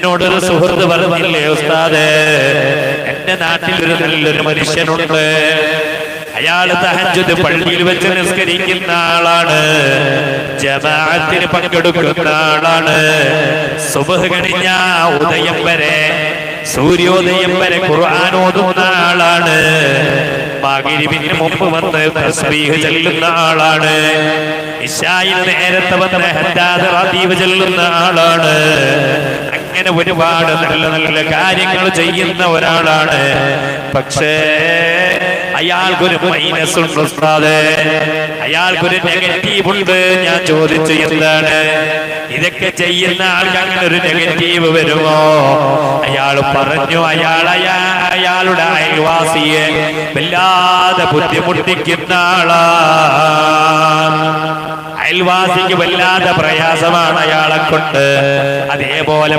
എന്നോടൊരു സുഹൃത്ത് പറഞ്ഞില്ലേ ഉസ്താദേ? എന്റെ നാട്ടിൽ ഒരു നല്ലൊരു മനുഷ്യനുണ്ട്. അയാൾ തഹജ്ജുദ് പള്ളിയിൽ വെച്ച് നിസ്കരിക്കുന്ന ആളാണ്. ജമാഅത്തിന് പങ്കെടുക്കുന്ന ആളാണ്. സുബഹ് കഴിഞ്ഞ ഉദയം വരെ സൂര്യോദയം വരെ ഖുർആൻ ഓതുന്ന ആളാണ്. മഗ്രിബിന് മുമ്പ് വന്ന് തസ്ബീഹ് ചെല്ലുന്ന ആളാണ്. ഇശായിൽ നേരത്തെ വന്ന് ഹദ്ദാദ് റദീബ് ചെല്ലുന്ന ആളാണ്. അങ്ങനെ ഒരുപാട് നല്ല നല്ല കാര്യങ്ങൾ ചെയ്യുന്ന ഒരാളാണ്. പക്ഷേ അയാൾക്കൊരു മൈനസ് ഉണ്ട് അയാൾക്കൊരു നെഗറ്റീവ് ഉണ്ട് ഞാൻ ചോദിച്ചു എന്താണ്? ഇതൊക്കെ ചെയ്യുന്ന ആൾക്ക് ഒരു നെഗറ്റീവ് വരുമോ? അയാൾ പറഞ്ഞു അയാൾ അയാ- അയാളുടെ അയൽവാസിയെ വല്ലാതെ ബുദ്ധിമുട്ടിക്കുന്ന ആളാ. അയൽവാസിക്ക് വല്ലാതെ പ്രയാസമാണ് അയാളെ കൊണ്ട്. അതേപോലെ